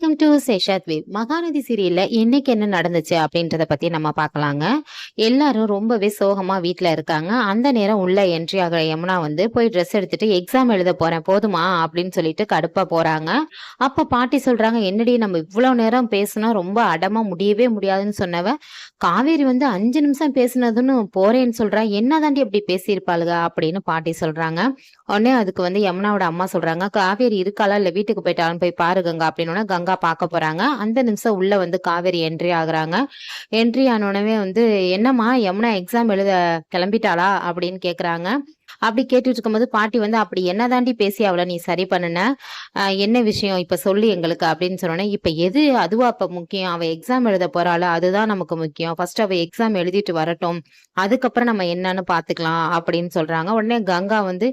Welcome to சேஷாத் வேவ் மகாநதி சீரியல்ல இன்னைக்கு என்ன நடந்துச்சு அப்படின்றத பத்தி நம்ம பார்க்கலாங்க. எல்லாரும் ரொம்பவே சோகமா வீட்டுல இருக்காங்க. அந்த நேரம் உள்ள என்ட்ரி ஆகிற யமுனா வந்து போய் ட்ரெஸ் எடுத்துட்டு எக்ஸாம் எழுத போறேன். போதுமா? அப்படின்னு சொல்லிட்டு கடுப்பா போறாங்க. அப்ப பாட்டி சொல்றாங்க என்னடி நம்ம இவ்வளவு நேரம் பேசினா ரொம்ப அடமா முடியவே முடியாதுன்னு சொன்னவ காவேரி வந்து அஞ்சு நிமிஷம் பேசினதுன்னு போறேன்னு சொல்றா. என்னதாண்டி அப்படி பேசியிருப்பாளுக? அப்படின்னு பாட்டி சொல்றாங்க. உடனே அதுக்கு வந்து யமுனாவோட அம்மா சொல்றாங்க காவேரி இருக்காளா? இல்ல வீட்டுக்கு போயிட்டாலும் போய் பாருங்க அப்படின்னு கங்கா பார்க்க போறாங்க. அந்த நிமிஷம் உள்ள வந்து காவேரி என்ட்ரி ஆகுறாங்க. என்ட்ரி ஆனோடனே வந்து என்னம்மா யமுனா எக்ஸாம் எழுத கிளம்பிட்டாளா? அப்படின்னு கேக்குறாங்க. அப்படி கேட்டுட்டு இருக்கும்போது பாட்டி வந்து அப்படி என்னதாண்டி பேசி அவளை நீ சரி பண்ணுன? என்ன விஷயம்? இப்ப சொல்லு எங்களுக்கு அப்படின்னு சொன்னோன்னே இப்ப எது அதுவா அப்ப முக்கியம்? அவ எக்ஸாம் எழுத போறாள் அதுதான் நமக்கு முக்கியம். ஃபர்ஸ்ட் அவ எக்ஸாம் எழுதிட்டு வரட்டும். அதுக்கப்புறம் நம்ம என்னன்னு பாத்துக்கலாம் அப்படின்னு சொல்றாங்க. உடனே கங்கா வந்து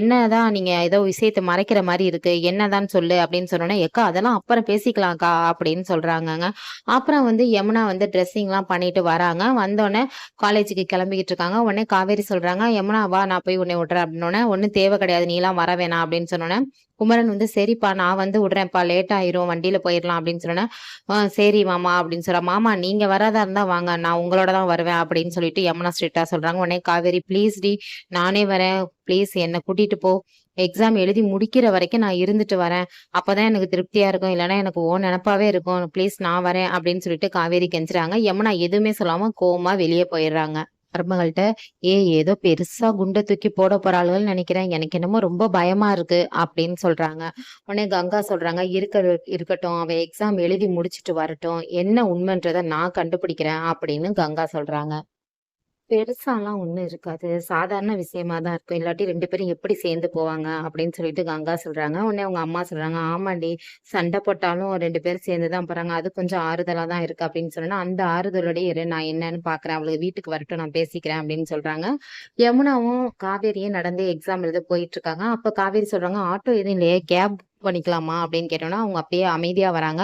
என்னதான் நீங்க ஏதோ விஷயத்தை மறைக்கிற மாதிரி இருக்கு. என்னதான் சொல்லு? அப்படின்னு சொன்னோன்னே எக்கா அதெல்லாம் அப்புறம் பேசிக்கலாம்க்கா அப்படின்னு சொல்றாங்கங்க. அப்புறம் வந்து யமுனா வந்து ட்ரெஸ்ஸிங் எல்லாம் பண்ணிட்டு வராங்க. வந்தோடனே காலேஜுக்கு கிளம்பிக்கிட்டு இருக்காங்க. உடனே காவேரி சொல்றாங்க யமுனா வா நான் போய் உன்னை விட்றேன் அப்படின்னோடனே ஒன்றும் தேவை கிடையாது நீ எல்லாம் வர வேணாம் அப்படின்னு சொன்னோன்னே குமரன் வந்து சரிப்பா நான் வந்து விடுறேன்ப்பா லேட் ஆயிரும் வண்டியில போயிடலாம் அப்படின்னு சொன்னோன்னே சரி மாமா அப்படின்னு சொல்ற. மாமா நீங்க வரதா இருந்தா வாங்க நான் உங்களோட தான் வருவேன் அப்படின்னு சொல்லிட்டு யமுனா ஸ்ட்ரிக்டா சொல்றாங்க. உடனே காவேரி ப்ளீஸ் டி நானே வரேன் ப்ளீஸ் என்னை கூட்டிட்டு போ. எக்ஸாம் எழுதி முடிக்கிற வரைக்கும் நான் இருந்துட்டு வரேன். அப்பதான் எனக்கு திருப்தியா இருக்கும் இல்லைன்னா எனக்கு ஓ நினப்பாவே இருக்கும். ப்ளீஸ் நான் வரேன் அப்படின்னு சொல்லிட்டு காவேரி கெஞ்சுறாங்க. யமுனா எதுவுமே சொல்லாம கோமா வெளியே போயிடுறாங்க. மருமகள்கிட்ட ஏ ஏதோ பெருசா குண்டை தூக்கி போட போறாளுகள்னு நினைக்கிறேன். எனக்கு என்னமோ ரொம்ப பயமா இருக்கு அப்படின்னு சொல்றாங்க. உடனே கங்கா சொல்றாங்க இருக்க இருக்கட்டும். அவ எக்ஸாம் எழுதி முடிச்சிட்டு வரட்டும். என்ன உண்மைன்றத நான் கண்டுபிடிக்கிறேன் அப்படின்னு கங்கா சொல்றாங்க. பெருசாலாம் ஒன்றும் இருக்காது. சாதாரண விஷயமா தான் இருக்கும். இல்லாட்டி ரெண்டு பேரும் எப்படி சேர்ந்து போவாங்க அப்படின்னு சொல்லிட்டு கங்கா சொல்றாங்க. உடனே அவங்க அம்மா சொல்றாங்க ஆமாண்டி சண்டை போட்டாலும் ரெண்டு பேரும் சேர்ந்து தான் போறாங்க. அது கொஞ்சம் ஆறுதலா தான் இருக்கு. அப்படின்னு சொன்னா அந்த ஆறுதலோடய இரு நான் என்னன்னு பாக்குறேன். அவளுக்கு வீட்டுக்கு வரட்டும். நான் பேசிக்கிறேன். அப்படின்னு சொல்றாங்க. யமுனாவும் காவேரியும் நடந்து எக்ஸாம் எழுத போயிட்டு இருக்காங்க. அப்ப காவேரி சொல்றாங்க ஆட்டோ எதுவும் இல்லையே. கேப் பண்ணிக்கலாமா அப்படின்னு கேட்டோம்னா அவங்க அப்படியே அமைதியாக வராங்க.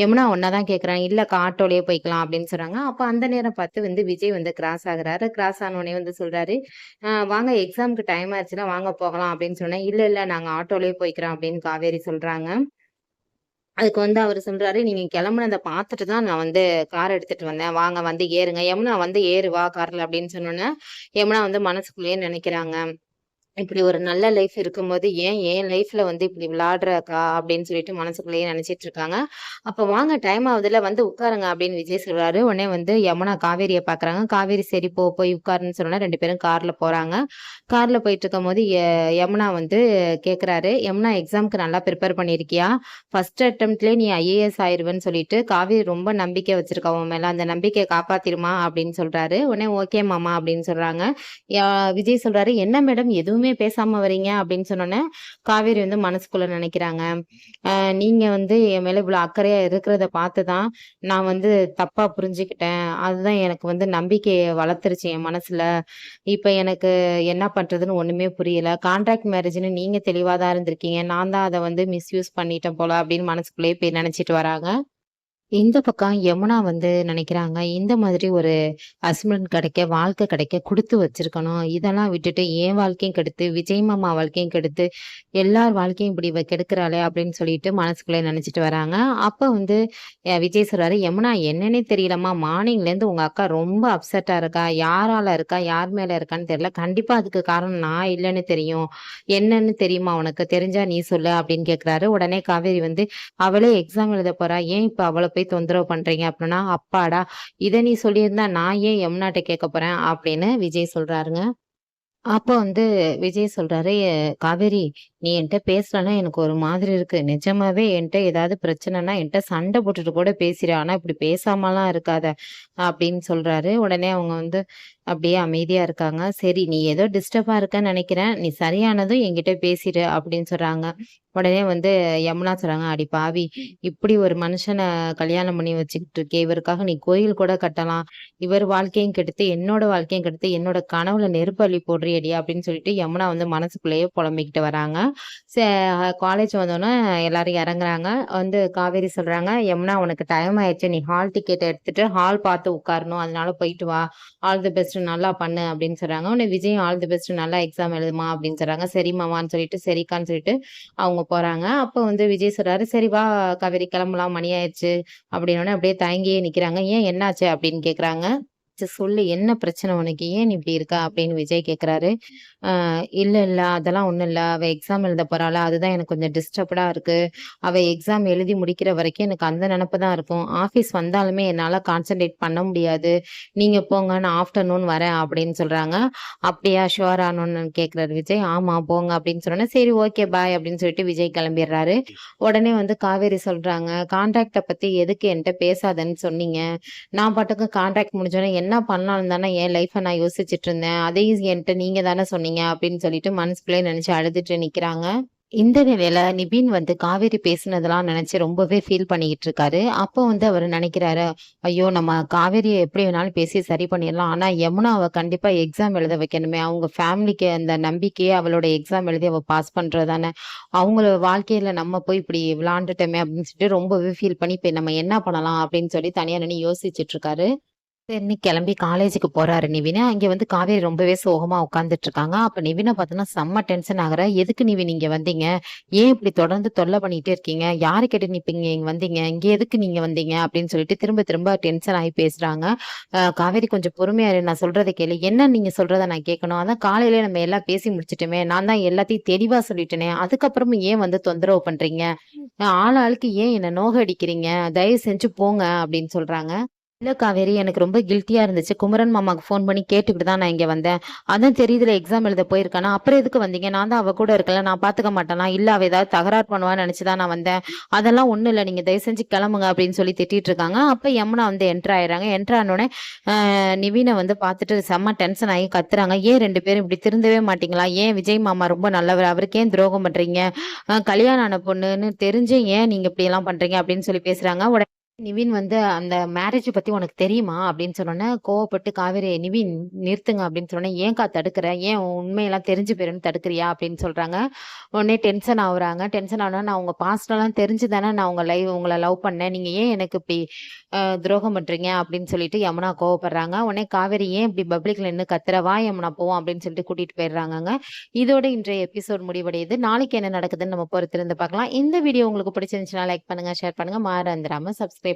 யமுனா ஒன்றா தான் கேட்குறாங்க இல்லை காட்டோலேயே போய்க்கலாம் அப்படின்னு சொல்கிறாங்க அப்போ அந்த நேரம் பார்த்து வந்து விஜய் வந்து கிராஸ் ஆகுறாரு. கிராஸ் ஆனோடனே வந்து சொல்கிறாரு வாங்க எக்ஸாம்க்கு டைம் ஆயிடுச்சுன்னா வாங்க போகலாம் அப்படின்னு சொன்னேன். இல்லை இல்லை நாங்கள் ஆட்டோலேயே போய்க்கிறோம் அப்படின்னு காவேரி சொல்கிறாங்க அதுக்கு வந்து அவர் சொல்றாரு நீங்க கிளம்புனதை பார்த்துட்டு தான் நான் வந்து கார் எடுத்துட்டு வந்தேன். வாங்க வந்து ஏறுங்க. யமுனா வந்து ஏறு வா கார்ல அப்படின்னு சொன்னோன்னே யமுனா வந்து மனசுக்குள்ளேயே நினைக்கிறாங்க. இப்படி ஒரு நல்ல லைஃப் இருக்கும்போது ஏன் என் லைஃப்ல வந்து இப்படி விளையாடுறக்கா அப்படின்னு சொல்லிட்டு மனசுக்குள்ளேயே நினைச்சிட்டு இருக்காங்க. அப்ப வாங்க டைம் ஆகுதுல வந்து உட்காருங்க அப்படின்னு விஜய் சொல்றாரு. உடனே வந்து யமுனா காவேரியை பாக்குறாங்க. காவேரி சரி போ போய் உட்காருன்னு சொன்னா ரெண்டு பேரும் கார்ல போறாங்க. கார்ல போயிட்டு இருக்கும் போது யமுனா வந்து கேக்குறாரு. யமுனா எக்ஸாம்க்கு நல்லா ப்ரிப்பேர் பண்ணிருக்கியா ஃபர்ஸ்ட் அட்டம்ப்ட்லயே நீ ஐஏஎஸ் ஆயிருவேன்னு சொல்லிட்டு காவேரி ரொம்ப நம்பிக்கை வச்சிருக்கா உன் மேல. அந்த நம்பிக்கையை காப்பாத்திருமா அப்படின்னு சொல்றாரு. உடனே ஓகே மாமா அப்படின்னு சொல்றாங்க. யா- விஜய் சொல்றாரு என்ன மேடம் எதுவுமே பேசாம வரீங்க அப்படின்னு சொன்னோன்னே காவேரி வந்து மனசுக்குள்ள நினைக்கிறாங்க. நீங்க வந்து என் மேல இவ்வளவு அக்கறையா இருக்கிறத பார்த்துதான் நான் வந்து தப்பா புரிஞ்சுக்கிட்டேன். அதுதான் எனக்கு வந்து நம்பிக்கையை வளர்த்துருச்சு என் மனசுல. இப்ப எனக்கு என்ன பண்றதுன்னு ஒண்ணுமே புரியல. கான்ட்ராக்ட் மேரேஜ்னு நீங்க தெளிவா தான் இருந்திருக்கீங்க. நான் தான் அதை வந்து மிஸ்யூஸ் பண்ணிட்டேன் போல அப்படின்னு மனசுக்குள்ளேயே போய் நினைச்சிட்டு வராங்க. இந்த பக்கம் யமுனா வந்து நினைக்கிறாங்க. இந்த மாதிரி ஒரு ஹஸ்பண்ட் கிடைக்க வாழ்க்கை கிடைக்க கொடுத்து வச்சிருக்கணும். இதெல்லாம் விட்டுட்டு என் வாழ்க்கையும் கெடுத்து விஜய் மாமா வாழ்க்கையும் கெடுத்து எல்லார் வாழ்க்கையும் இப்படி கெடுக்கிறாளே அப்படின்னு சொல்லிட்டு மனசுக்குள்ளே நினைச்சிட்டு வராங்க. அப்போ வந்து விஜய் சொல்றாரு யமுனா என்னன்னே தெரியலம்மா. மார்னிங்லேருந்து உங்க அக்கா ரொம்ப அப்செட்டா இருக்கா? யாரால இருக்கா? யார் மேல இருக்கான்னு தெரியல. கண்டிப்பா அதுக்கு காரணம் நான் இல்லைன்னு தெரியும். என்னன்னு தெரியுமா உனக்கு? தெரிஞ்சா நீ சொல்லு அப்படின்னு கேட்குறாரு உடனே காவேரி வந்து அவளே எக்ஸாம் எழுத போறா. ஏன் இப்ப அவளை போய் தொந்தரவு பண்றீங்க அப்படின்னா அப்பாடா இதை நீ சொல்லியிருந்தா நான் ஏன் யமுனாட்ட கேட்க போறேன்? அப்படின்னு விஜய் சொல்றாருங்க. அப்போ வந்து விஜய் சொல்றாரு காவேரி நீ என்கிட்ட பேசலன்னா எனக்கு ஒரு மாதிரி இருக்கு. நிஜமாவே என்கிட்ட ஏதாவது பிரச்சனைனா என்கிட்ட சண்டை போட்டுட்டு கூட பேசுற ஆனா இப்படி பேசாமலாம் இருக்காத அப்படின்னு சொல்றாரு. உடனே அவங்க வந்து அப்படியே அமைதியா இருக்காங்க. சரி நீ ஏதோ டிஸ்டர்பா இருக்கன்னு நினைக்கிறேன். நீ சரியானதும் என்கிட்ட பேசிடு அப்படின்னு சொல்றாங்க. உடனே வந்து யமுனா சொல்றாங்க அடி பாவி இப்படி ஒரு மனுஷனை கல்யாணம் பண்ணி வச்சுக்கிட்டு இருக்கே. இவருக்காக நீ கோயில் கூட கட்டலாம். இவர் வாழ்க்கையும் கெடுத்து என்னோட வாழ்க்கையும் கெடுத்து என்னோட கனவுல நெருப்பு அள்ளி போடுறியடி? அப்படின்னு சொல்லிட்டு யமுனா வந்து மனசுக்குள்ளேயே புலம்பிக்கிட்டு வராங்க. காலேஜ் வந்தோன்னே எல்லாரும் இறங்குறாங்க. வந்து காவேரி சொல்றாங்க, எம்னா உனக்கு டைம் ஆயிடுச்சு. நீ ஹால் டிக்கெட் எடுத்துட்டு ஹால் பார்த்து உட்காரணும். அதனால போயிட்டு வா. ஆல் தி பெஸ்ட் நல்லா பண்ணு" அப்படின்னு சொல்றாங்க. உடனே விஜயும் ஆல் தி பெஸ்ட் நல்லா எக்ஸாம் எழுதுமா அப்படின்னு சொல்றாங்க. சரிம்மாவான்னு சொல்லிட்டு சரிக்கான்னு சொல்லிட்டு அவங்க போறாங்க. அப்போ வந்து விஜய் சொல்றாரு, "சரி வா காவேரி கிளம்பலாம். மணி ஆயிடுச்சு" அப்படின்னு அப்படியே தயங்கியே நிக்கிறாங்க. "ஏன் என்னாச்சு?" அப்படின்னு கேக்குறாங்க சொல்லு என்ன பிரச்சனை உனக்கு? ஏன் இப்படி இருக்கா அப்படின்னு விஜய் கேட்குறாரு. இல்லை இல்லை அதெல்லாம் ஒன்றும் இல்லை அவள் எக்ஸாம் எழுத போகிறாள் அதுதான் எனக்கு கொஞ்சம் டிஸ்டர்ப்டாக இருக்குது அவள் எக்ஸாம் எழுதி முடிக்கிற வரைக்கும் எனக்கு அந்த நினப்பு தான் இருக்கும். ஆஃபீஸ் வந்தாலுமே என்னால் கான்சன்ட்ரேட் பண்ண முடியாது. நீங்கள் போங்க நான் ஆஃப்டர்நூன் வரேன்" அப்படின்னு சொல்கிறாங்க "அப்படியா ஷூரான்னு" கேட்குறாரு விஜய். ஆமாம் போங்க" அப்படின்னு சொன்னோன்னே "சரி ஓகே பாய்" அப்படின்னு சொல்லிட்டு விஜய் கிளம்பிடுறாரு. உடனே வந்து காவேரி சொல்கிறாங்க கான்ட்ராக்டை பற்றி எதுக்கு என்கிட்ட பேசாதன்னு சொன்னீங்க? நான் பாட்டுக்கு கான்ட்ராக்ட் முடிஞ்சோன்னே என்ன என்ன பண்ணாலும் தானே என் லைஃப்பை நான் யோசிச்சுட்டு இருந்தேன். அதையும் என்கிட்ட நீங்கள் தானே சொன்னீங்க" அப்படின்னு சொல்லிட்டு மனசுக்குள்ளே நினச்சி அழுதுட்டு நிற்கிறாங்க இந்த நிலையில நிபின் வந்து காவேரி பேசினதெல்லாம் நினைச்சு ரொம்பவே ஃபீல் பண்ணிக்கிட்டு இருக்காரு. அப்போ வந்து அவர் நினைக்கிறாரு "ஐயோ! நம்ம காவேரியை எப்படி வேணாலும் பேசி சரி பண்ணிடலாம். ஆனா யமுனாவ கண்டிப்பா எக்ஸாம் எழுத வைக்கணுமே. அவங்க ஃபேமிலிக்கு அந்த நம்பிக்கையே அவளோட எக்ஸாம் எழுதி அவ பாஸ் பண்றதானே அவங்கள வாழ்க்கையில நம்ம போய் இப்படி விளாண்டுட்டோமே அப்படின்னு சொல்லிட்டு ரொம்பவே ஃபீல் பண்ணி, "இப்ப நம்ம என்ன பண்ணலாம்?" அப்படின்னு சொல்லி தனியா நினை யோசிச்சுட்டு இருக்காரு. சரின்னு கிளம்பி காலேஜுக்கு போறாரு நிவினா அங்க வந்து காவேரி ரொம்பவே சோகமா உட்கார்ந்துட்டு இருக்காங்க. அப்ப நிவின பார்த்தோன்னா செம்ம டென்ஷன் ஆகுற "எதுக்கு நிவின் இங்க வந்தீங்க? ஏன் இப்படி தொடர்ந்து தொல்லை பண்ணிட்டே இருக்கீங்க? யாரு கேட்டு நிப்பீங்க இங்க வந்தீங்க? இங்க எதுக்கு நீங்க வந்தீங்க?" அப்படின்னு சொல்லிட்டு திரும்ப திரும்ப டென்ஷன் ஆகி பேசுறாங்க. காவேரி கொஞ்சம் பொறுமையா இரு. நான் சொல்றதை கேளு. என்ன நீங்க சொல்றத நான் கேட்கணும்? அதான் காலையில நம்ம எல்லாம் பேசி முடிச்சுட்டோமே. நான் தான் எல்லாத்தையும் தெளிவா சொல்லிட்டேனே. அதுக்கப்புறமும் ஏன் வந்து தொந்தரவு பண்றீங்க? ஆள் ஆளுக்கு ஏன் என்ன நோகடிக்கிறீங்க? தயவு செஞ்சு போங்க அப்படின்னு சொல்றாங்க. இல்லை காவேரி எனக்கு ரொம்ப கில்ட்டியாக இருந்துச்சு. குமரன் மாமாவுக்கு ஃபோன் பண்ணி கேட்டுக்கிட்டு தான் நான் இங்கே வந்தேன். அதான் தெரியுதுல எக்ஸாம் எழுத போயிருக்கானா அப்புறம் எதுக்கு வந்தீங்க? நான் தான் அவ கூட இருக்கல நான் பார்த்துக்க மாட்டேனா? இல்லை அவள் ஏதாவது தகராறு பண்ணுவான்னு நெனச்சு தான் நான் வந்தேன். அதெல்லாம் ஒன்றும் இல்லை நீங்கள் தயவு செஞ்சு கிளம்புங்க" அப்படின்னு சொல்லி திட்டிகிட்டு இருக்காங்க. அப்போ யமுனா வந்து என்ட்ரு ஆயிடுறாங்க. என்ட்ரு ஆனோடனே நிவீனை வந்து பார்த்துட்டு செம்ம டென்ஷன் ஆகி கத்துறாங்க. "ஏன் ரெண்டு பேரும் இப்படி திருந்தவே மாட்டீங்களா? ஏன் விஜய் மாமா ரொம்ப நல்லவர் அவருக்கு ஏன் துரோகம் பண்ணுறீங்க கல்யாணம் ஆன பொண்ணுன்னு தெரிஞ்சு ஏன் நீங்கள் இப்படியெல்லாம் பண்ணுறீங்க அப்படின்னு சொல்லி பேசுகிறாங்க உடனே நிவின் வந்து, "அந்த மேரேஜ் பத்தி உனக்கு தெரியுமா?" அப்படின்னு சொன்னோன்னே கோவப்பட்டு காவேரி, "நிவின் நிறுத்துங்க" அப்படின்னு சொன்னோனே, "ஏன்க்கா தடுக்கிற ஏன் உண்மையெல்லாம் தெரிஞ்சு போயிருன்னு தடுக்கிறியா அப்படின்னு சொல்றாங்க. உடனே டென்ஷன் ஆகுறாங்க டென்ஷன் ஆகுனா "நான் உங்க பாஸ்டெல்லாம் தெரிஞ்சு தானே நான் உங்க லைவ் உங்களை லவ் பண்ணேன். நீங்க ஏன் எனக்கு இப்படி துரோகம் பண்றீங்க?" அப்படின்னு சொல்லிட்டு யமுனா கோவப்படுறாங்க. உடனே காவேரி, "ஏன் இப்படி பப்ளிக்ல நின்று கத்துறவா யமுனா போவோம்" அப்படின்னு சொல்லிட்டு கூட்டிட்டு போயிடுறாங்க இதோட இன்றைய எபிசோட் முடிவடையுது. நாளைக்கு என்ன நடக்குதுன்னு நம்ம பொறுத்திருந்து பார்க்கலாம். இந்த வீடியோ உங்களுக்கு பிடிச்சிருந்துச்சுன்னா லைக் பண்ணுங்க, ஷேர் பண்ணுங்க. மறந்துராம சப்ஸ்கிரைப்